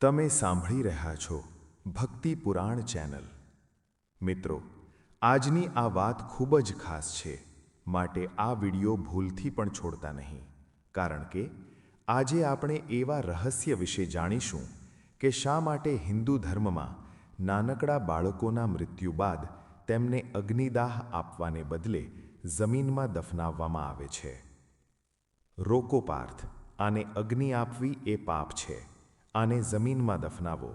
તમે સાંભળી રહ્યા છો ભક્તિ પુરાણ ચેનલ. મિત્રો, આજની આ વાત ખૂબ જ ખાસ છે, માટે આ વિડિયો ભૂલથી પણ છોડતા નહીં, કારણ કે આજે આપણે એવા રહસ્ય વિશે જાણીશું કે શા માટે હિન્દુ ધર્મમાં નાનકડા બાળકોના મૃત્યુ બાદ તેમને અગ્નિદાહ આપવાને બદલે જમીનમાં દફનાવવામાં આવે છે. રોકો પાર્થ, આને અગ્નિ આપવી એ પાપ છે. આને જમીનમાં દફનાવો.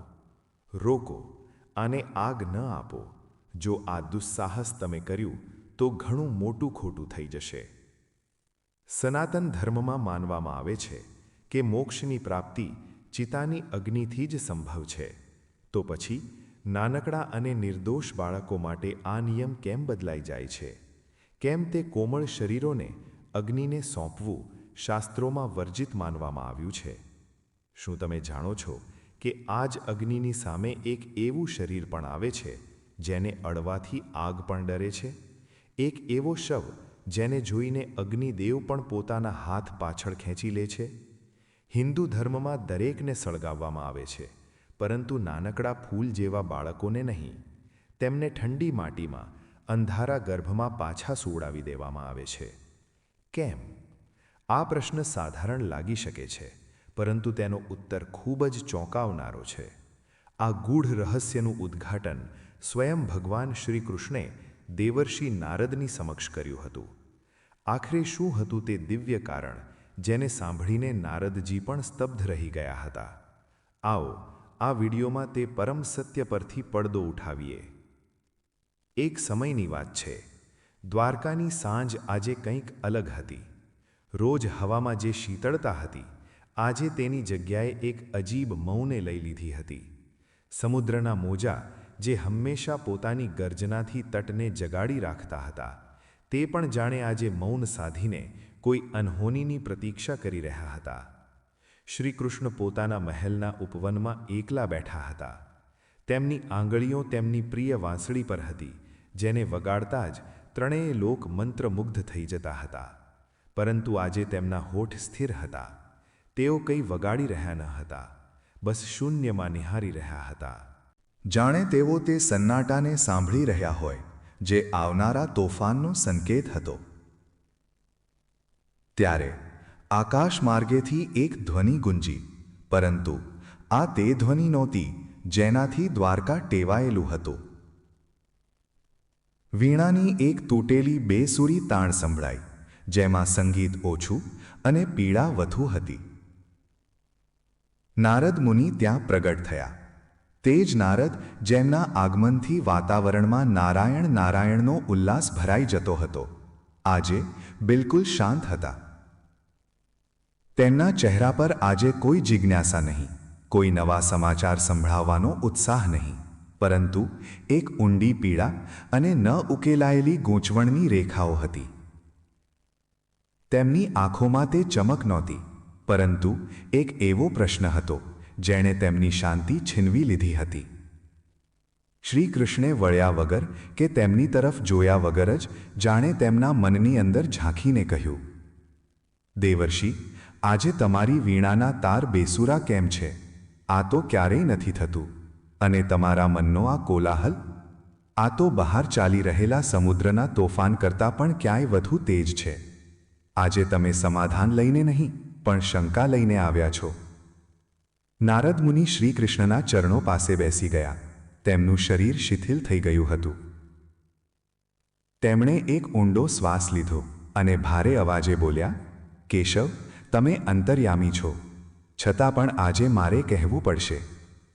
રોકો આને આગ ન આપો. જો આ દુસ્સાહસ તમે કર્યું, તો ઘણું મોટું ખોટું થઈ જશે. સનાતન ધર્મમાં માનવામાં આવે છે કે મોક્ષની પ્રાપ્તિ ચિતાની અગ્નિથી જ સંભવ છે. તો પછી, નાનકડા અને નિર્દોષ બાળકો માટે આ નિયમ કેમ બદલાઈ જાય છે? કેમ તે કોમળ શરીરોને અગ્નિને સોંપવું શાસ્ત્રોમાં વર્જિત માનવામાં આવ્યું છે? શું તમે જાણો છો કે આ જ અગ્નિની સામે એક એવું શરીર પણ આવે છે, જેને અડવાથી આગ પણ ડરે છે? એક એવો શવ જેને જોઈને અગ્નિદેવ પણ પોતાના હાથ પાછળ ખેંચી લે છે? હિન્દુ ધર્મમાં દરેકને સળગાવવામાં આવે છે, પરંતુ નાનકડા ફૂલ જેવા બાળકોને નહીં. તેમને ઠંડી માટીમાં, અંધારા ગર્ભમાં પાછા સુવડાવી દેવામાં આવે છે. કેમ? આ પ્રશ્ન સાધારણ લાગી શકે છે. પરંતુ તેનો ઉત્તર ખૂબ જ ચોંકાવનારો છે. આ ગૂઢ રહસ્યનું ઉદ્ઘાટન સ્વયં ભગવાન શ્રી કૃષ્ણે દેવર્ષિ નારદની સમક્ષ કર્યું હતું. આખરે શું હતું તે દિવ્ય કારણ જેને સાંભળીને નારદજી પણ સ્તબ્ધ રહી ગયા હતા. આવો, આ વિડીયોમાં તે પરમ સત્ય પરથી પડદો ઉઠાવીએ. એક સમયની વાત છે. દ્વારકાની સાંજ આજે કંઈક અલગ હતી. રોજ હવામાં જે શીતળતા હતી આજે તેની જગ્યાએ એક અજીબ મૌને લઈ લીધી હતી. સમુદ્રના મોજા, જે હંમેશા પોતાની ગર્જનાથી તટને જગાડી રાખતા હતા, તે પણ જાણે આજે મૌન સાધીને કોઈ અનહોનીની પ્રતીક્ષા કરી રહ્યા હતા. શ્રીકૃષ્ણ પોતાના મહેલના ઉપવનમાં એકલા બેઠા હતા. તેમની આંગળીઓ તેમની પ્રિય વાંસળી પર હતી, જેને વગાડતા જ ત્રણેય લોક મંત્રમુગ્ધ થઈ જતા હતા. પરંતુ આજે તેમના હોઠ સ્થિર હતા. તેઓ કંઈ વગાડી રહ્યા ન હતા, બસ શૂન્યમાં નિહારી રહ્યા હતા. જાણે તેઓ તે સન્નાટાને સાંભળી રહ્યા હોય, જે આવનારા તોફાનનો સંકેત હતો. ત્યારે આકાશ માર્ગેથી એક ધ્વનિ ગુંજી, પરંતુ આ તે ધ્વનિ નહોતી, જેનાથી દ્વારકા ટેવાયેલું હતું. વીણાની એક તૂટેલી બેસુરી તાણ સંભળાઈ, જેમાં સંગીત ઓછું અને પીડા વધુ હતી. નારદ મુનિ ત્યાં પ્રગટ થયા. તે જ નારદ જેમના આગમનથી વાતાવરણમાં નારાયણ નારાયણનો ઉલ્લાસ ભરાઈ જતો હતો. આજે બિલકુલ શાંત હતા. તેમના ચહેરા પર આજે કોઈ જિજ્ઞાસા નહીં, કોઈ નવા સમાચાર સંભળાવવાનો ઉત્સાહ નહીં, પરંતુ એક ઊંડી પીડા અને ન ઉકેલાયેલી ગૂંચવણની રેખાઓ હતી. તેમની આંખોમાં તે ચમક નહોતી. પરંતુ એક એવો પ્રશ્ન હતો, જેણે તેમની શાંતિ છીનવી લીધી હતી. શ્રી કૃષ્ણે વળ્યા વગર કે તેમની તરફ જોયા વગર જ જાણે તેમના મનની અંદર ઝાંખીને કહ્યું, દેવર્ષિ, આજે તમારી વીણાના તાર બેસુરા કેમ છે? આ તો ક્યારેય નથી થતું. અને તમારા મનનો આ કોલાહલ? આ તો બહાર ચાલી રહેલા સમુદ્રના તોફાન કરતાં પણ ક્યાંય વધુ તેજ છે. આજે તમે સમાધાન લઈને નહીં? પણ શંકા લઈને આવ્યા છો. નારદ મુનિ શ્રીકૃષ્ણના ચરણો પાસે બેસી ગયા. તેમનું શરીર શિથિલ થઈ ગયું હતું. તેમણે એક ઊંડો શ્વાસ લીધો અને ભારે અવાજે બોલ્યા, કેશવ, તમે અંતર્યામી છો. છતાં પણ આજે મારે કહેવું પડશે.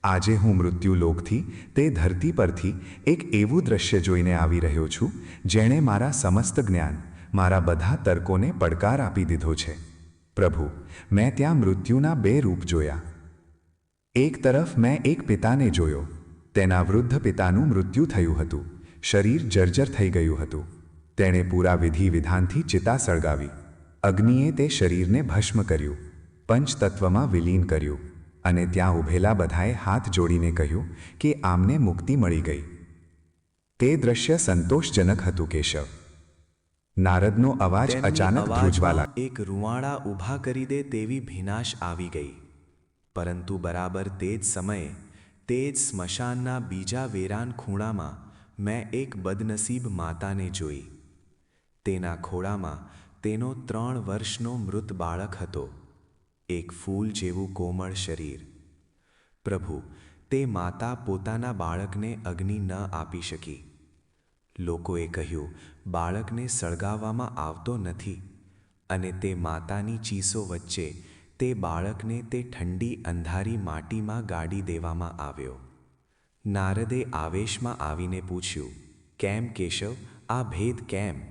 આજે હું મૃત્યુલોકથી, તે ધરતી પરથી એક એવું દ્રશ્ય જોઈને આવી રહ્યો છું, જેણે મારા સમસ્ત જ્ઞાન, મારા બધા તર્કોને પડકાર આપી દીધો છે. પ્રભુ, મેં ત્યાં મૃત્યુના બે રૂપ જોયા. એક તરફ મેં એક પિતાને જોયો, તેના વૃદ્ધ પિતાનું મૃત્યુ થયું હતું, શરીર જર્જર થઈ ગયું હતું. તેણે પૂરા વિધિ વિધાનથી ચિતા સળગાવી. અગ્નિએ તે શરીરને ભસ્મ કર્યું, પંચતત્વમાં વિલીન કર્યું, અને ત્યાં ઊભેલા બધાએ હાથ જોડીને કહ્યું કે આમને મુક્તિ મળી ગઈ. તે દ્રશ્ય સંતોષજનક હતું, કેશવ. નારદનો અવાજ અચાનક ધ્રુજવા લાગ્યો એક રૂવાડા ઊભા કરી દે તેવી ભીનાશ આવી ગઈ. પરંતુ બરાબર તે જ સમયે તે જ સ્મશાનના બીજા વેરાન ખૂણામાં મેં એક બદનસીબ માતાને જોઈ. તેના ખોળામાં તેનો ત્રણ વર્ષનો મૃત બાળક હતો એક ફૂલ જેવું કોમળ શરીર. પ્રભુ તે માતા પોતાના બાળકને અગ્નિ ન આપી શકી. લોકોએ કહ્યું, બાળકને સળગાવવામાં આવતો નથી અને તે માતાની ચીસો વચ્ચે તે બાળકને તે ઠંડી અંધારી માટીમાં ગાડી દેવામાં આવ્યો. નારદે આવેશમાં આવીને પૂછ્યું, કેમ કેશવ? આ ભેદ કેમ?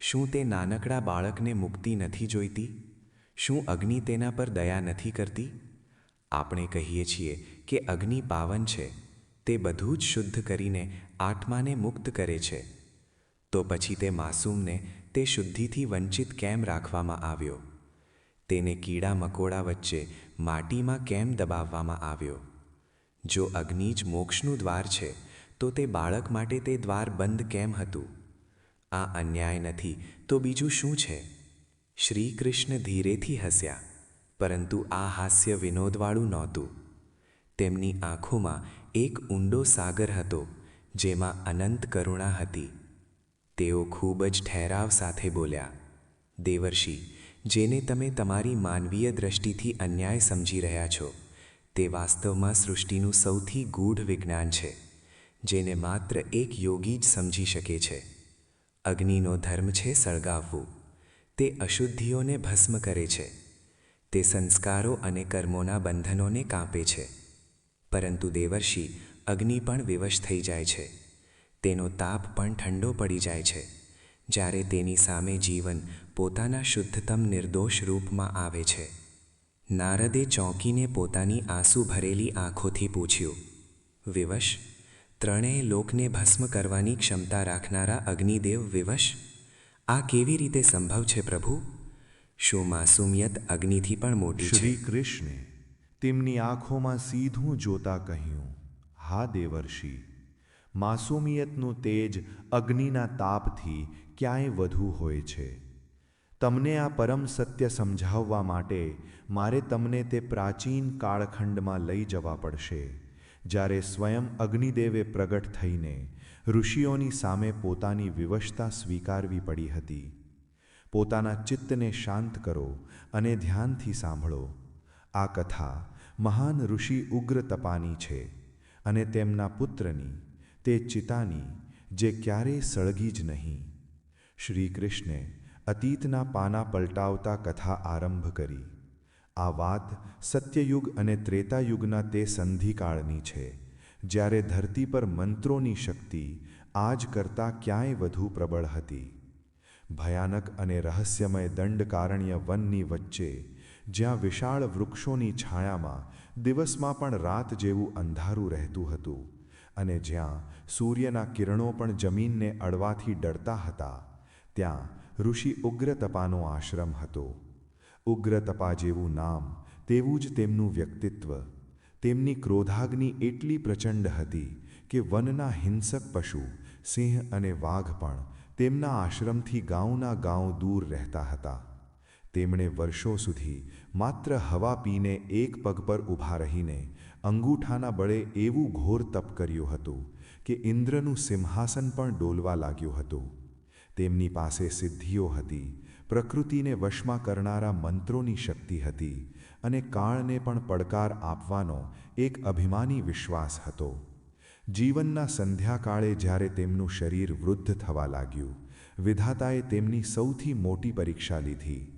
શું તે નાનકડા બાળકને મુક્તિ નથી જોઈતી? શું અગ્નિ તેના પર દયા નથી કરતી? આપણે કહીએ છીએ કે અગ્નિ પાવન છે. તે બધું જ શુદ્ધ કરીને આત્માને મુક્ત કરે છે. તો પછી તે માસૂમને તે શુદ્ધિથી વંચિત કેમ રાખવામાં આવ્યો? તેને કીડા મકોડા વચ્ચે માટીમાં કેમ દબાવવામાં આવ્યો? જો અગ્નિ જ મોક્ષનું દ્વાર છે, તો તે બાળક માટે તે દ્વાર બંધ કેમ હતું? આ અન્યાય નથી, તો બીજું શું છે? શ્રી કૃષ્ણ ધીરેથી હસ્યા, પરંતુ આ હાસ્ય વિનોદવાળું નહોતું. તેમની આંખોમાં એક ઊંડો સાગર હતો, જેમાં અનંત કરુણા હતી. તેઓ ખૂબ જ ઠહેરાવ સાથે બોલ્યા, દેવર્ષિ, જેને તમે તમારી માનવીય દ્રષ્ટિથી અન્યાય સમજી રહ્યા છો, તે વાસ્તવમાં સૃષ્ટિનું સૌથી ગૂઢ વિજ્ઞાન છે, જેને માત્ર એક યોગી જ સમજી શકે છે. અગ્નિનો ધર્મ છે સળગાવવું. તે અશુદ્ધિઓને ભસ્મ કરે છે. તે સંસ્કારો અને કર્મોના બંધનોને કાપે છે. પરંતુ દેવર્ષિ અગ્નિ પણ વિવશ થઈ જાય છે. તેનો તાપ પણ ઠંડો પડી જાય છે. જ્યારે તેની સામે જીવન પોતાના શુદ્ધતમ નિર્દોષ રૂપમાં આવે છે. નારદે ચોંકીને પોતાની આંસુ ભરેલી આંખોથી પૂછ્યું, વિવશ, ત્રણેય લોકને ભસ્મ કરવાની ક્ષમતા રાખનારા અગ્નિદેવ વિવશ? આ કેવી રીતે સંભવ છે પ્રભુ? શું માસુમિયત અગ્નિથી પણ મોટી શ્રી કૃષ્ણે તેમની આંખોમાં સીધું જોતા કહ્યું, હા દેવર્ષિ, માસુમિયતનું તેજ અગ્નિના તાપથી ક્યાંય વધુ હોય છે. તમને આ પરમ સત્ય સમજાવવા માટે મારે તમને તે પ્રાચીન કાળખંડમાં લઈ જવા પડશે, જ્યારે સ્વયં અગ્નિદેવે પ્રગટ થઈને ઋષિઓની સામે પોતાની વિવશતા સ્વીકારવી પડી હતી. પોતાના ચિત્તને શાંત કરો અને ધ્યાનથી સાંભળો. આ કથા મહાન ઋષિ ઉગ્ર તપાની છે અને તેમના પુત્રની, તે ચિતાની, જે ક્યારેય સળગી જ નહીં. શ્રી કૃષ્ણે અતીતના પાના પલટાવતા કથા આરંભ કરી. આ વાત સત્યયુગ અને ત્રેતાયુગના તે સંધિકાળની છે, જ્યારે ધરતી પર મંત્રોની શક્તિ આજ કરતાં ક્યાંય વધુ પ્રબળ હતી. ભયાનક અને રહસ્યમય દંડકારણ્ય વનની વચ્ચે જ્યાં વિશાળ વૃક્ષોની છાયામાં દિવસમાં પણ રાત જેવું અંધારું રહેતું હતું અને જ્યાં સૂર્યના કિરણો પણ જમીનને અડવાથી ડરતા હતા, ત્યાં ઋષિ ઉગ્રતપાનો આશ્રમ હતો. ઉગ્રતપા જેવું નામ, તેવું જ તેમનું વ્યક્તિત્વ. તેમની ક્રોધાગ્નિ એટલી પ્રચંડ હતી કે વનના હિંસક પશુ, સિંહ અને વાઘ પણ તેમના આશ્રમથી ગાઉના ગાંવ દૂર રહેતા હતા. તેમણે વર્ષો સુધી માત્ર હવા પીને એક પગ પર ઊભા રહીને અંગૂઠાના બળે એવું ઘોર તપ કર્યું હતું કે ઇન્દ્રનું સિંહાસન પણ ડોલવા લાગ્યું હતું. તેમની પાસે સિદ્ધિઓ હતી, પ્રકૃતિને વશમાં કરનારા મંત્રોની શક્તિ હતી અને કાળને પણ પડકાર આપવાનો એક અભિમાની વિશ્વાસ હતો. જીવનના સંધ્યાકાળે જ્યારે તેમનું શરીર વૃદ્ધ થવા લાગ્યું, વિધાતાએ તેમની સૌથી મોટી પરીક્ષા લીધી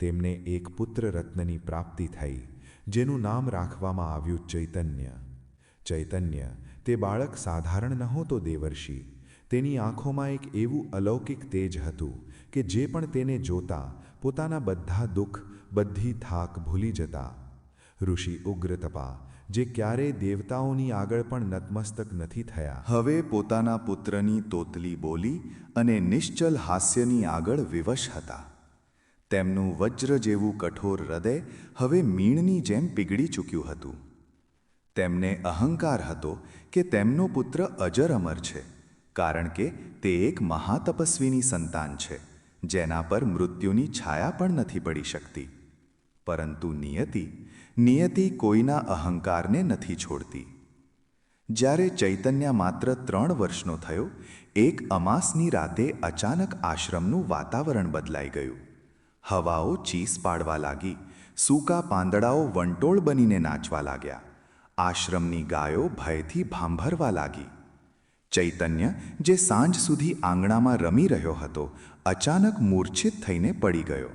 તેમને એક પુત્ર રત્નની પ્રાપ્તિ થઈ, જેનું નામ રાખવામાં આવ્યું ચૈતન્ય. ચૈતન્ય, તે બાળક સાધારણ નહોતો દેવર્ષિ. તેની આંખોમાં એક એવું અલૌકિક તેજ હતું કે જે પણ તેને જોતા, પોતાના બધા દુઃખ, બધી થાક ભૂલી જતા. ઋષિ ઉગ્રતપા, જે ક્યારેય દેવતાઓની આગળ પણ નતમસ્તક નથી થયા. હવે પોતાના પુત્રની તોતલી બોલી અને નિશ્ચલ હાસ્યની આગળ વિવશ હતા. તેમનું વજ્ર જેવું કઠોર હૃદય હવે મીણની જેમ પીગળી ચૂક્યું હતું. તેમને અહંકાર હતો કે તેમનો પુત્ર અજર અમર છે, કારણ કે તે એક મહાતપસ્વીની સંતાન છે, જેના પર મૃત્યુની છાયા પણ નથી પડી શકતી. પરંતુ નિયતિ નિયતિ કોઈના અહંકારને નથી છોડતી. જ્યારે ચૈતન્ય માત્ર ત્રણ વર્ષનો થયો, એક અમાસની રાતે અચાનક આશ્રમનું વાતાવરણ બદલાઈ ગયું. હવાઓ ચીસ પાડવા લાગી. સૂકા પાંદડાઓ વંટોળ બનીને નાચવા લાગ્યા. આશ્રમની ગાયો ભયથી ભાંભરવા લાગી. ચૈતન્ય, જે સાંજ સુધી આંગણામાં રમી રહ્યો હતો, અચાનક મૂર્છિત થઈને પડી ગયો.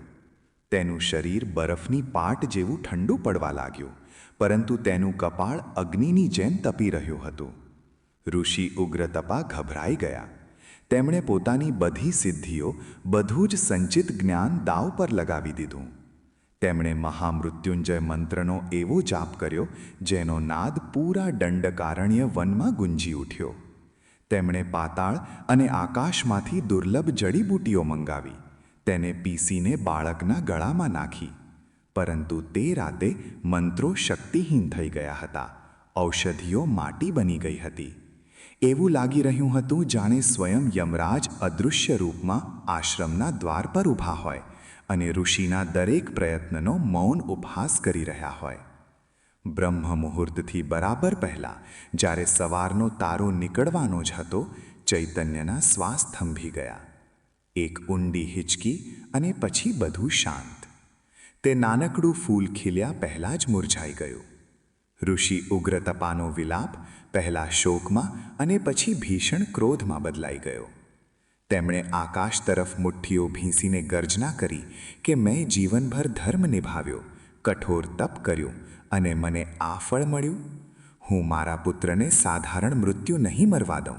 તેનું શરીર બરફની પાટ જેવું ઠંડુ પડવા લાગ્યું, પરંતુ તેનું કપાળ અગ્નિની જેમ તપી રહ્યું હતું. ઋષિ ઉગ્રતપા ગભરાઈ ગયા. તેમણે પોતાની બધી સિદ્ધિઓ બધું જ સંચિત જ્ઞાન દાવ પર લગાવી દીધું. તેમણે મહામૃત્યુંજય મંત્રનો એવો જાપ કર્યો, જેનો નાદ પૂરા દંડકારણ્ય વનમાં ગુંજી ઉઠ્યો. તેમણે પાતાળ અને આકાશમાંથી દુર્લભ જડીબૂટીઓ મંગાવી, તેને પીસીને બાળકના ગળામાં નાખી. પરંતુ તે રાતે મંત્રો શક્તિહીન થઈ ગયા હતા, ઔષધિઓ માટી બની ગઈ હતી. એવું લાગી રહ્યું હતું જાણે સ્વયં યમરાજ અદૃશ્ય રૂપમાં આશ્રમના દ્વાર પર ઊભા હોય અને ઋષિના દરેક પ્રયત્નનો મૌન ઉપહાસ કરી રહ્યા હોય. બ્રહ્મ મુહૂર્તથી બરાબર પહેલાં, જ્યારે સવારનો તારો નીકળવાનો જ હતો, ચૈતન્યના શ્વાસ થંભી ગયા. એક ઊંડી હિચકી અને પછી બધું શાંત. તે નાનકડું ફૂલ ખીલ્યા પહેલાં જ મુરઝાઈ ગયું. ઋષિ ઉગ્રતપાનો વિલાપ પહેલાં શોકમાં અને પછી ભીષણ ક્રોધમાં બદલાઈ ગયો. તેમણે આકાશ તરફ મુઠ્ઠીઓ ભીંસીને ગર્જના કરી કે મેં જીવનભર ધર્મ નિભાવ્યો કઠોર તપ કર્યું અને મને આ ફળ મળ્યું. હું મારા પુત્રને સાધારણ મૃત્યુ નહીં મરવા દઉં.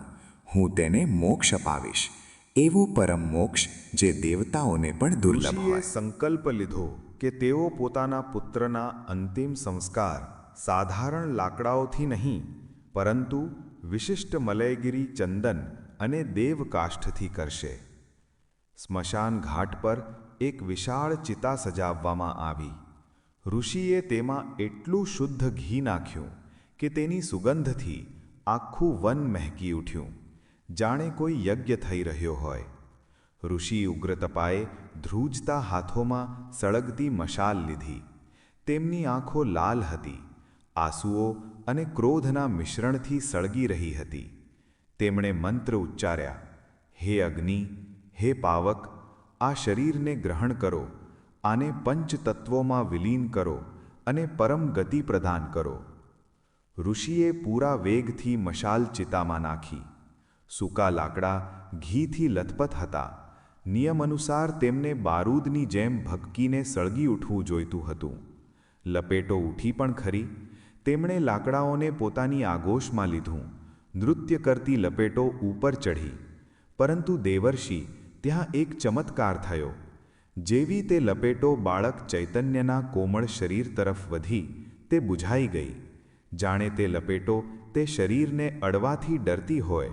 હું તેને મોક્ષ અપાવીશ. એવું પરમ મોક્ષ જે દેવતાઓને પણ દુર્લભ હોય. સંકલ્પ લીધો કે તેઓ પોતાના પુત્રના અંતિમ સંસ્કાર સાધારણ લાકડાઓથી નહીં પરંતુ વિશિષ્ટ મલયગીરી ચંદન અને દેવકાષ્ઠથી કરશે. સ્મશાન ઘાટ પર એક વિશાળ ચિતા સજાવવામાં આવી. ઋષિએ તેમાં એટલું શુદ્ધ ઘી નાખ્યું કે તેની સુગંધથી આખું વન મહેકી ઉઠ્યું. જાણે કોઈ યજ્ઞ થઈ રહ્યો હોય. ઋષિ ઉગ્રતપાએ ધ્રુજતા હાથોમાં સળગતી મશાલ લીધી. તેમની આંખો લાલ હતી. આંસુઓ અને ક્રોધના મિશ્રણથી સળગી રહી હતી. તેમણે મંત્ર ઉચ્ચાર્યા, હે અગ્નિ, હે પાવક, આ શરીરને ગ્રહણ કરો, આને પંચતત્વોમાં વિલીન કરો અને પરમ ગતિ પ્રદાન કરો. ઋષિએ પૂરા વેગથી મશાલ ચિતામાં નાખી. સૂકા લાકડા ઘીથી લથપથ હતા. નિયમ અનુસાર તેમને બારૂદની જેમ ભકકીને સળગી ઉઠવું જોઈતું હતું. લપેટો ઉઠી પણ ખરી. તેમણે લાકડાઓને પોતાની આગોશમાં લીધું. નૃત્ય કરતી લપેટો ઉપર ચઢી. પરંતુ દેવર્ષિ ત્યાં એક ચમત્કાર થયો. જેવી તે લપેટો બાળક ચૈતન્યના કોમળ શરીર તરફ વધી, તે બુઝાઈ ગઈ. જાણે તે લપેટો તે શરીરને અડવાથી ડરતી હોય.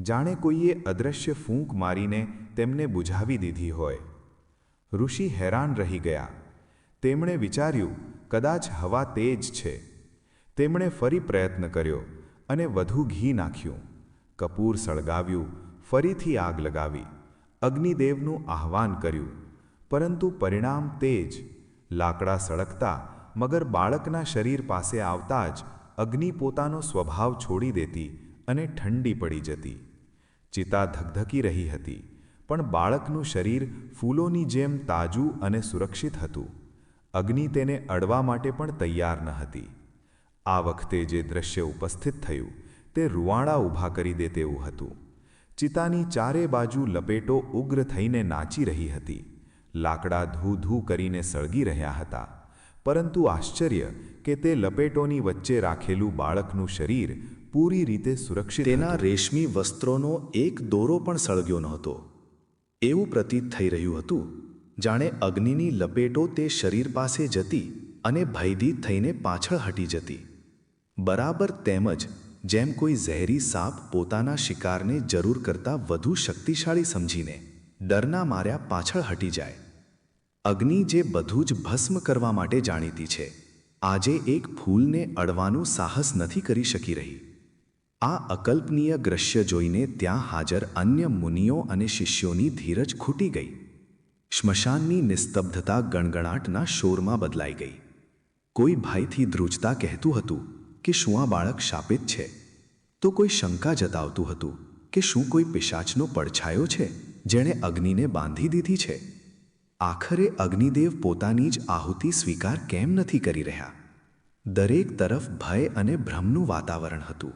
જાણે કોઈએ અદૃશ્ય ફૂંક મારીને તેમને બુઝાવી દીધી હોય. ઋષિ હેરાન રહી ગયા. તેમણે વિચાર્યું, કદાચ હવા તેજ છે. તેમણે ફરી પ્રયત્ન કર્યો અને વધુ ઘી નાખ્યું. કપૂર સળગાવ્યું, ફરીથી આગ લગાવી. અગ્નિદેવનું આહ્વાન કર્યું. પરંતુ પરિણામ તે જ લાકડા સળગતા, મગર બાળકના શરીર પાસે આવતા જ અગ્નિ પોતાનો સ્વભાવ છોડી દેતી અને ઠંડી પડી જતી. ચિતા ધકધકી રહી હતી, પણ બાળકનું શરીર ફૂલોની જેમ તાજું અને સુરક્ષિત હતું. અગ્નિ તેને અડવા માટે પણ તૈયાર ન હતી. આ વખતે જે દ્રશ્ય ઉપસ્થિત થયું, તે રૂવાડા ઊભા કરી દે તેવું હતું. ચિતાની ચારે બાજુ લપેટો ઉગ્ર થઈને નાચી રહી હતી. લાકડા ધૂ ધૂ કરીને સળગી રહ્યા હતા. પરંતુ આશ્ચર્ય કે તે લપેટોની વચ્ચે રાખેલું બાળકનું શરીર પૂરી રીતે સુરક્ષિત તેના રેશમી વસ્ત્રોનો એક દોરો પણ સળગ્યો નહોતો. એવું પ્રતીત થઈ રહ્યું હતું, જાણે અગ્નિની લપેટો તે શરીર પાસે જતી અને ભયભીત થઈને પાછળ હટી જતી. બરાબર તેમજ જેમ કોઈ ઝેરી સાપ પોતાના શિકારને જરૂર કરતાં વધુ શક્તિશાળી સમજીને ડરના માર્યા પાછળ હટી જાય. અગ્નિ જે બધું જ ભસ્મ કરવા માટે જાણીતી છે, આજે એક ફૂલને અડવાનું સાહસ નથી કરી શકી રહી. આ અકલ્પનીય દ્રશ્ય જોઈને ત્યાં હાજર અન્ય મુનિઓ અને શિષ્યોની ધીરજ ખૂટી ગઈ. સ્મશાનની નિસ્તબ્ધતા ગણગણાટના શોરમાં બદલાઈ ગઈ. કોઈ ભાઈથી ધ્રુજતા કહેતું હતું કે શું આ બાળક શાપિત છે? તો કોઈ શંકા જતાવતું હતું કે શું કોઈ પિશાચનો પડછાયો છે, જેણે અગ્નિને બાંધી દીધી છે? આખરે અગ્નિદેવ પોતાની જ આહુતિ સ્વીકાર કેમ નથી કરી રહ્યા? દરેક તરફ ભય અને ભ્રમનું વાતાવરણ હતું.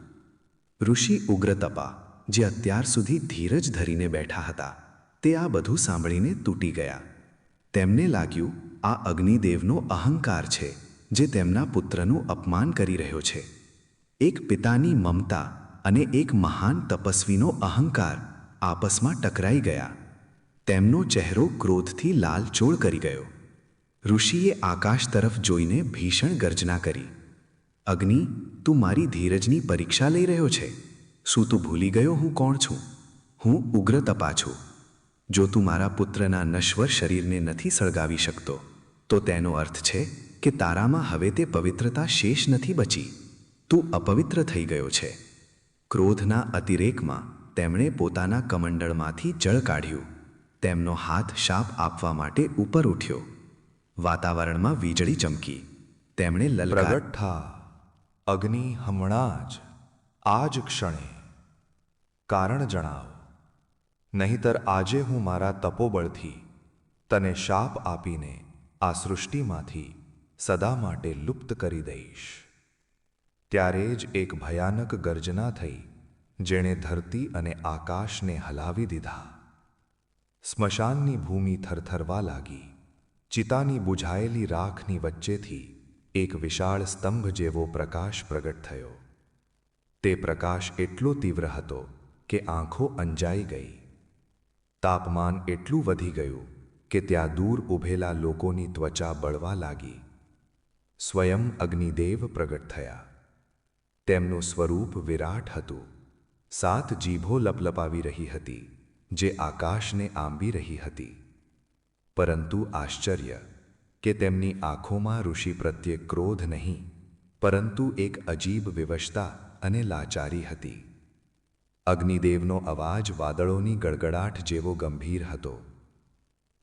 ઋષિ ઉગ્રતપા, જે અત્યાર સુધી ધીરજ ધરીને બેઠા હતા, તે આ બધું સાંભળીને તૂટી ગયા. તેમને લાગ્યું, આ અગ્નિદેવનો અહંકાર છે. જે તેમના પુત્રનું અપમાન કરી રહ્યો છે. એક પિતાની મમતા અને એક મહાન તપસ્વીનો અહંકાર આપસમાં ટકરાઈ ગયા. તેમનો ચહેરો ક્રોધથી લાલચોળ કરી ગયો. ઋષિએ આકાશ તરફ જોઈને ભીષણ ગર્જના કરી. અગ્નિ, તું મારી ધીરજની પરીક્ષા લઈ રહ્યો છે. શું તું ભૂલી ગયો હું કોણ છું? હું ઉગ્ર તપા છું. જો તું મારા પુત્રના નશ્વર શરીરને નથી સળગાવી શકતો, તો તેનો અર્થ છે કે તારામાં હવે તે પવિત્રતા શેષ નથી બચી. તું અપવિત્ર થઈ ગયો છે. ક્રોધના અતિરેકમાં તેમણે પોતાના કમંડળમાંથી જળ કાઢ્યું. તેમનો હાથ શાપ આપવા માટે ઉપર ઉઠ્યો. વાતાવરણમાં વીજળી ચમકી. તેમણે લલગઠ્ઠા અગ્નિ હમણાં જ. આ જ ક્ષણે. કારણ જણાવ. નહીતર આજે હું મારા તપોબળથી તને શાપ આપીને આ સૃષ્ટિમાંથી સદા માટે લુપ્ત કરી દઈશ. ત્યારે જ એક ભયાનક ગર્જના થઈ, જેણે ધરતી અને આકાશને હલાવી દીધા. સ્મશાનની ભૂમિ થરથરવા લાગી. ચિતાની બુઝાયેલી રાખની વચ્ચેથી એક વિશાળ સ્તંભ જેવો પ્રકાશ પ્રગટ થયો. તે પ્રકાશ એટલો તીવ્ર હતો કે આંખો અંજાઈ ગઈ. તાપમાન એટલું વધી ગયું કે ત્યાં દૂર ઊભેલા લોકોની ત્વચા બળવા લાગી. સ્વયં અગ્નિદેવ પ્રગટ થયા. તેમનું સ્વરૂપ વિરાટ હતું. સાત જીભો લપલપાવી રહી હતી, જે આકાશને આંબી રહી હતી. પરંતુ આશ્ચર્ય કે તેમની આંખોમાં ઋષિ પ્રત્યે ક્રોધ નહીં, પરંતુ એક અજીબ વિવશતા અને લાચારી હતી. અગ્નિદેવનો અવાજ વાદળોની ગડગડાટ જેવો ગંભીર હતો.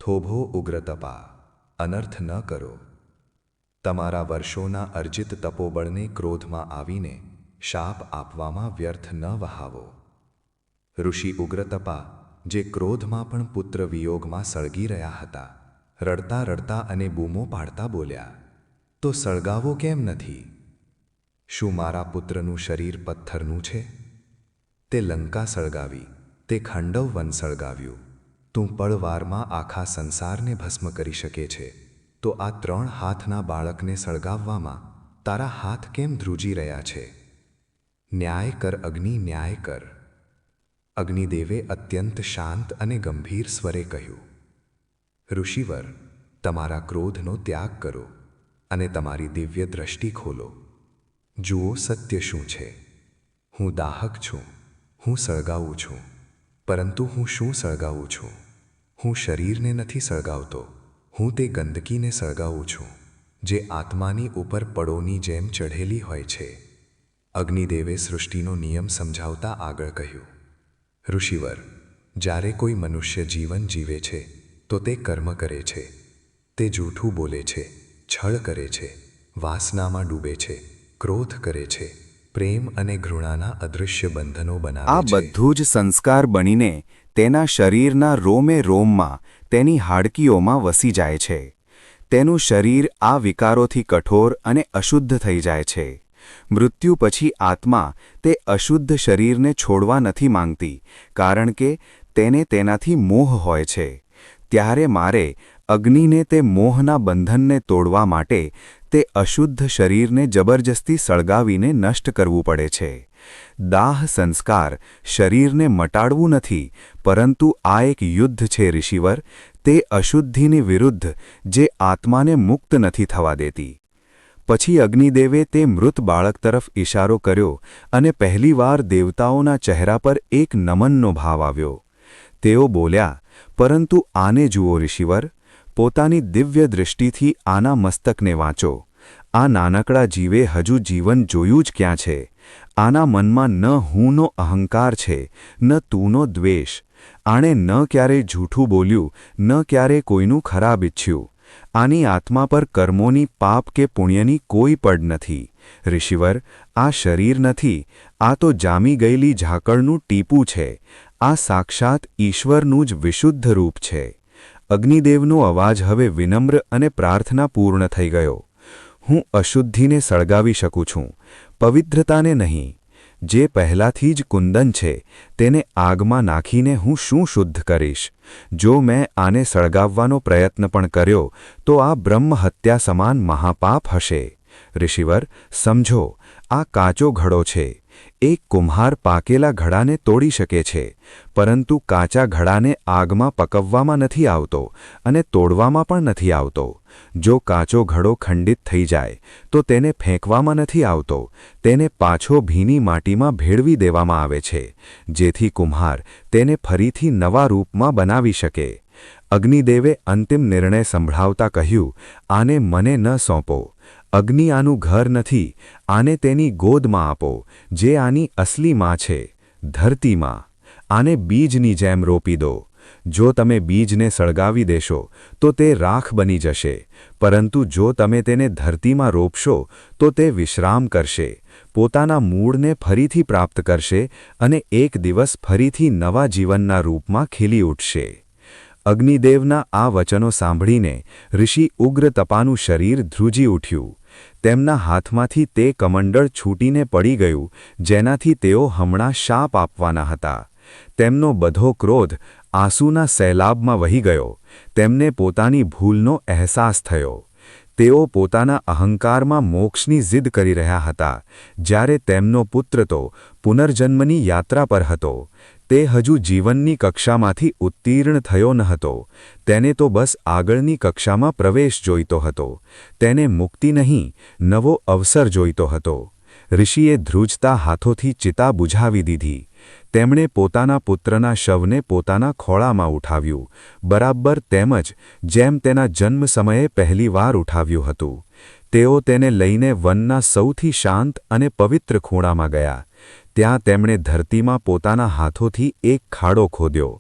થોભો ઉગ્રતપા, અનર્થ ન કરો. તમારા વર્ષોના અર્જિત તપોબળને ક્રોધમાં આવીને શાપ આપવામાં વ્યર્થ ન વહાવો. ઋષિ ઉગ્રતપા, જે ક્રોધમાં પણ પુત્ર વિયોગમાં સળગી રહ્યા હતા, રડતા રડતા અને બૂમો પાડતા બોલ્યા, તો સળગાવો કેમ નથી? શું મારા પુત્રનું શરીર પથ્થરનું છે? તે લંકા સળગાવી, તે ખંડવ વન સળગાવ્યું. તું પળવારમાં આખા સંસારને ભસ્મ કરી શકે છે. તો આ ત્રણ હાથના બાળકને સળગાવવામાં, તારા હાથ કેમ ધ્રુજી રહ્યા છે? ન્યાય કર અગ્નિ, ન્યાય કર. અગ્નિદેવે અત્યંત શાંત અને ગંભીર સ્વરે કહ્યું, ઋષિવર, તમારા ક્રોધનો ત્યાગ કરો અને તમારી દિવ્ય દ્રષ્ટિ ખોલો. જુઓ સત્ય શું છે. હું દાહક છું, હું સળગાવું છું, પરંતુ હું શું સળગાવું છું? હું શરીરને નથી સળગાવતો. હું તે ગંદકીને સળગાવું છું જે આત્માની ઉપર પડોની જેમ ચઢેલી હોય છે. અગ્નિદેવે સૃષ્ટિનો નિયમ સમજાવતા આગળ કહ્યું ઋષિવર જ્યારે કોઈ મનુષ્ય જીવન જીવે છે તો તે કર્મ કરે છે. તે જૂઠું બોલે છે છળ કરે છે વાસનામાં ડૂબે છે ક્રોધ કરે છે પ્રેમ અને ઘૃણાના અદૃશ્ય બંધનો બનાવે આ બધું જ સંસ્કાર બનીને તેના શરીરના રોમે રોમમાં તેની હાડકીઓમાં વસી જાય છે. તેનું શરીર આ વિકારોથી કઠોર અને અશુદ્ધ થઈ જાય છે. મૃત્યુ પછી આત્મા તે અશુદ્ધ શરીરને છોડવા નથી માંગતી, કારણ કે તેને તેનાથી મોહ હોય છે. ત્યારે મારે અગ્નિને તે મોહના બંધનને તોડવા માટે તે અશુદ્ધ શરીરને જબરજસ્તી સળગાવીને નષ્ટ કરવું પડે છે. દાહ સંસ્કાર શરીરને મટાડવું નથી, પરંતુ આ એક યુદ્ધ છે ઋષિવર, તે અશુદ્ધિની વિરુદ્ધ, જે આત્માને મુક્ત નથી થવા દેતી. પછી અગ્નિદેવે તે મૃત બાળક તરફ ઇશારો કર્યો અને પહેલીવાર દેવતાઓના ચહેરા પર એક નમનનો ભાવ આવ્યો. તેઓ બોલ્યા, પરંતુ આને જુઓ ઋષિવર પોતાની દિવ્ય દૃષ્ટિથી આના મસ્તકને વાંચો. આ નાનકડા જીવે હજુ જીવન જોયું જ ક્યાં છે? આના મનમાં ન હુંનો અહંકાર છે, ન તુંનો દ્વેષ. આણે ન ક્યારે જૂઠું બોલ્યું, ન ક્યારે કોઈનું ખરાબ ઇચ્છ્યું આની આત્મા પર કર્મોની પાપ કે પુણ્યની કોઈ પડ નથી. ઋષિવર, આ શરીર નથી, આ તો જામી ગયેલી ઝાકળનું ટીપું છે. આ સાક્ષાત ઈશ્વરનું જ વિશુદ્ધ રૂપ છે. અગ્નિદેવનો અવાજ હવે વિનમ્ર અને પ્રાર્થનાપૂર્ણ થઈ ગયો. હું અશુદ્ધિને સળગાવી શકું છું, પવિત્રતાને નહીં. જે પહેલાંથી જ કુંદન છે, તેને આગમાં નાખીને હું શું શુદ્ધ કરીશ? જો મેં આને સળગાવવાનો પ્રયત્ન પણ કર્યો, તો આ બ્રહ્મહત્યા સમાન મહાપાપ હશે. ઋષિવર, સમજો, આ કાચો ઘડો છે. એક કુમ્હાર પાકેલા ઘડાને તોડી શકે છે, પરંતુ કાચા ઘડાને આગમાં પકવવામાં નથી આવતો અને તોડવામાં પણ નથી આવતો. જો કાચો ઘડો ખંડિત થઈ જાય, તો તેને ફેંકવામાં નથી આવતો, તેને પાછો ભીની માટીમાં ભેળવી દેવામાં આવે છે, જેથી કુમ્હાર તેને ફરીથી નવા રૂપમાં બનાવી શકે. અગ્નિદેવે અંતિમ નિર્ણય સંભળાવતા કહ્યું, આને મને ન સોંપો. અગ્નિ આનું ઘર નથી, આને તેની ગોદમાં આપો, જે આની અસલી માં છે, ધરતીમાં. આને બીજની જેમ રોપી દો. જો તમે બીજને સળગાવી દેશો, તો તે રાખ બની જશે. પરંતુ જો તમે તેને ધરતીમાં રોપશો, તો તે વિશ્રામ કરશે. પોતાના મૂળને ફરીથી પ્રાપ્ત કરશે અને એક દિવસ ફરીથી નવા જીવનના રૂપમાં ખીલી ઉઠશે. અગ્નિદેવના આ વચનો સાંભળીને ઋષિ ઉગ્ર તપાનું શરીર ધ્રુજી ઉઠ્યું. તેમના હાથમાંથી તે કમંડળ છૂટીને પડી ગયું, જેનાથી તેઓ હમણાં શાપ આપવાના હતા. તેમનો બધો ક્રોધ આંસુના સૈલાબમાં વહી ગયો. તેમને પોતાની ભૂલનો અહેસાસ થયો. તેઓ પોતાના અહંકારમાં મોક્ષની જીદ કરી રહ્યા હતા, જ્યારે તેમનો પુત્ર તો પુનર્જન્મની યાત્રા પર હતો. તે હજુ જીવનની કક્ષામાંથી ઉત્તીર્ણ થયો ન હતો. તેને તો બસ આગળની કક્ષામાં પ્રવેશ જોઈતો હતો. તેને મુક્તિ નહીં, નવો અવસર જોઈતો હતો. ઋષિએ ધ્રુજતા હાથોથી ચિતા બુઝાવી દીધી. તેમણે પોતાના પુત્રના શવને પોતાના ખોળામાં ઉઠાવ્યું. બરાબર તેમજ જેમ તેના જન્મ સમયે પહેલીવાર ઉઠાવ્યું હતું. તેઓ તેને લઈને વનના સૌથી શાંત અને પવિત્ર ખૂણામાં ગયા. ત્યાં તેમણે ધરતીમાં પોતાના હાથોથી એક ખાડો ખોદ્યો.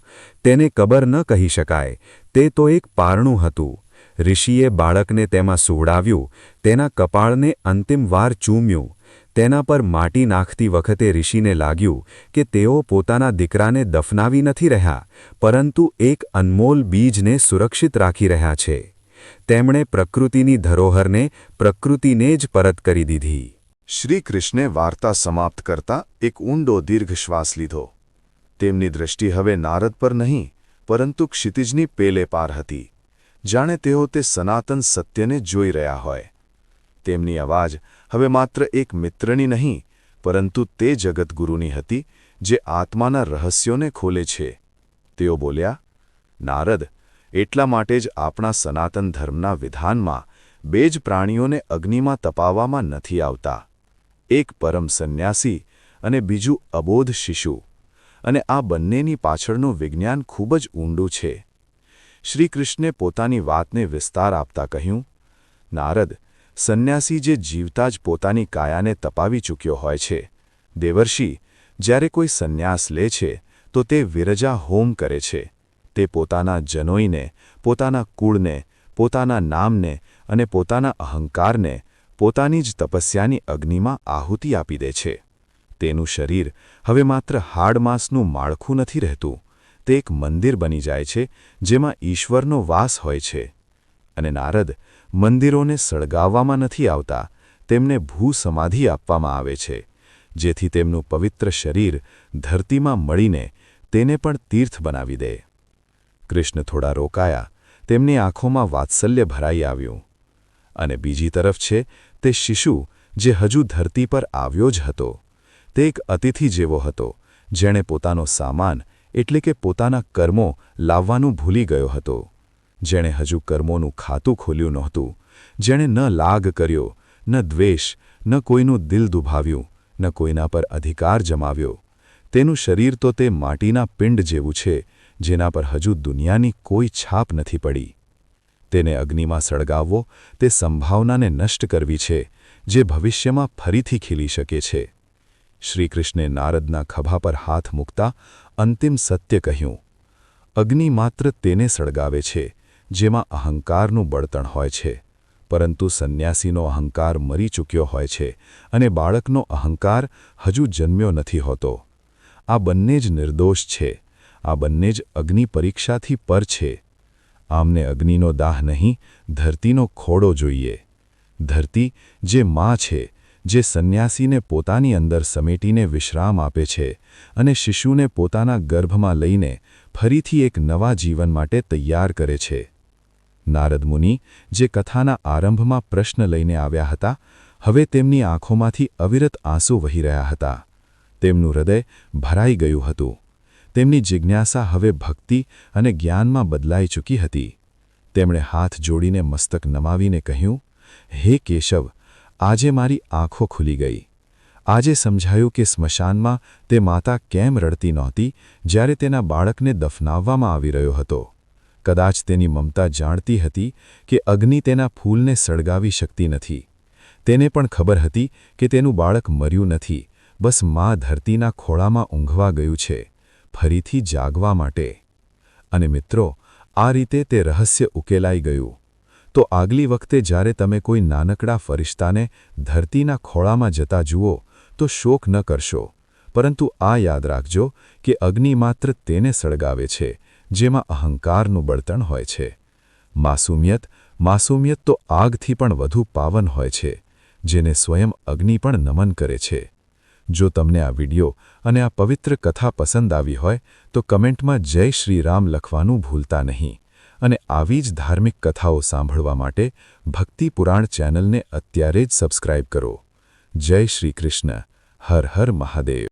તેને કબર ન કહી શકાય. તે તો એક પારણું હતું. ઋષિએ બાળકને તેમાં સુવડાવ્યું. તેના કપાળને અંતિમવાર ચૂમ્યું. તેના પર માટી નાખતી વખતે ઋષિને લાગ્યું કે તેઓ પોતાના દીકરાને દફનાવી નથી રહ્યા, પરંતુ એક અનમોલ બીજને સુરક્ષિત રાખી રહ્યા છે. તેમણે પ્રકૃતિની ધરોહરને પ્રકૃતિને જ પરત કરી દીધી. શ્રી કૃષ્ણે વાર્તા સમાપ્ત કરતા એક ઊંડો દીર્ઘ શ્વાસ લીધો. તેમની દૃષ્ટિ હવે નારદ પર નહીં, પરંતુ ક્ષિતિજની પેલે પાર હતી. જાણે તેઓ તે સનાતન સત્યને જોઈ રહ્યા હોય. તેમની અવાજ હવે માત્ર એક મિત્રની નહીં, પરંતુ તે જગતગુરુની હતી, જે આત્માના રહસ્યોને ખોલે છે. તેઓ બોલ્યા, નારદ, એટલા માટે જ આપણા સનાતન ધર્મના વિધાનમાં બે જ પ્રાણીઓને અગ્નિમાં તપાવવામાં નથી આવતા. એક પરમ સંન્યાસી અને બીજું અબોધ શિશુ. અને આ બંનેની પાછળનું વિજ્ઞાન ખૂબ જ ઊંડું છે. શ્રીકૃષ્ણે પોતાની વાતને વિસ્તાર આપતા કહ્યું, નારદ, સંન્યાસી જે જીવતા જ પોતાની કાયાને તપાવી ચૂક્યો હોય છે. દેવર્ષિ, જ્યારે કોઈ સંન્યાસ લે છે, તો તે વિરજા હોમ કરે છે. તે પોતાના જનોઈને, પોતાના કુળને, પોતાના નામને અને પોતાના અહંકારને પોતાની જ તપસ્યાની અગ્નિમાં આહુતિ આપી દે છે. તેનું શરીર હવે માત્ર હાડમાંસનું માળખું નથી રહેતું, તે એક મંદિર બની જાય છે જેમાં ઈશ્વરનો વાસ હોય છે. અને નારદ મંદિરોને સળગાવવામાં નથી આવતા, તેમને ભૂસમાધિ આપવામાં આવે છે, જેથી તેમનું પવિત્ર શરીર ધરતીમાં મળીને તેને પણ તીર્થ બનાવી દે. કૃષ્ણ થોડા રોકાયા, તેમની આંખોમાં વાત્સલ્ય ભરાઈ આવ્યું. અને બીજી તરફ છે તે શિશુ, જે હજુ ધરતી પર આવ્યો જ હતો, તે એક અતિથિ જેવો હતો, જેણે પોતાનો સામાન, એટલે કે પોતાના કર્મો, લાવવાનું ભૂલી ગયો હતો. જેણે હજુ કર્મોનું ખાતું ખોલ્યું નહોતું, જેણે ન લાગ કર્યો, ન દ્વેષ, ન કોઈનું દિલ દુભાવ્યું, ન કોઈના પર અધિકાર જમાવ્યો. તેનું શરીર તો તે માટીના પિંડ જેવું છે, જેના પર હજુ દુનિયાની કોઈ છાપ નથી પડી. તેને અગ્નિમાં સળગાવવો તે સંભાવનાને નષ્ટ કરવી છે, જે ભવિષ્યમાં ફરીથી ખીલી શકે છે. શ્રીકૃષ્ણે નારદના ખભા પર હાથ મૂકતા અંતિમ સત્ય કહ્યું, અગ્નિ માત્ર તેને સળગાવે છે, જેમાં અહંકારનું બળતણ હોય છે. પરંતુ સંન્યાસીનો અહંકાર મરી ચૂક્યો હોય છે અને બાળકનો અહંકાર હજુ જન્મ્યો નથી હોતો. આ બંને જ નિર્દોષ છે. આ બંને જ અગ્નિ પરીક્ષાથી પર છે. આમને અગ્નિનો દાહ નહીં, ધરતીનો ખોડો જોઈએ. ધરતી, જે માં છે, જે સંન્યાસીને પોતાની અંદર સમેટીને વિશ્રામ આપે છે અને શિશુને પોતાના ગર્ભમાં લઈને ફરીથી એક નવા જીવન માટે તૈયાર કરે છે. નારદ મુનિ, જે કથાના આરંભમાં પ્રશ્ન લઈને આવ્યા હતા, હવે તેમની આંખોમાંથી અવિરત આંસુ વહી રહ્યા હતા. તેમનું હૃદય ભરાઈ ગયું હતું. તેમની જિજ્ઞાસા હવે ભક્તિ અને જ્ઞાનમાં બદલાઈ ચૂકી હતી. તેમણે હાથ જોડીને મસ્તક નમાવીને કહ્યું, હે કેશવ, આજે મારી આંખો ખુલી ગઈ. આજે સમજાયું કે સ્મશાનમાં તે માતા કેમ રડતી નહોતી જ્યારે તેના બાળકને દફનાવવામાં આવી રહ્યો હતો. કદાચ તેની મમતા જાણતી હતી કે અગ્નિ તેના ફૂલને સળગાવી શકતી નથી. તેને પણ ખબર હતી કે તેનું બાળક મર્યું નથી. બસ મા ધરતીના ખોળામાં ઊંઘવા ગયું છે. ફરીથી જાગવા માટે. અને મિત્રો, આ રીતે તે રહસ્ય ઉકેલાઈ ગયું. તો આગલી વખતે જ્યારે તમે કોઈ નાનકડા ફરિશ્તાને ધરતીના ખોળામાં જતા જુઓ, તો શોક ન કરશો. પરંતુ આ યાદ રાખજો કે અગ્નિ માત્ર તેને સળગાવે છે, જેમાં અહંકારનું બળતણ હોય છે. માસૂમિયત માસૂમિયત તો આગથી પણ વધુ પાવન હોય છે, જેને સ્વયં અગ્નિ પણ નમન કરે છે. જો તમને આ વિડિયો અને આ પવિત્ર કથા પસંદ આવી હોય, તો કમેન્ટમાં જય શ્રી રામ લખવાનું ભૂલતા નહીં. અને આવી જ ધાર્મિક કથાઓ સાંભળવા માટે ભક્તિ પુરાણ ચેનલને અત્યારે જ સબસ્ક્રાઇબ કરો. જય શ્રી કૃષ્ણ. હર હર મહાદેવ.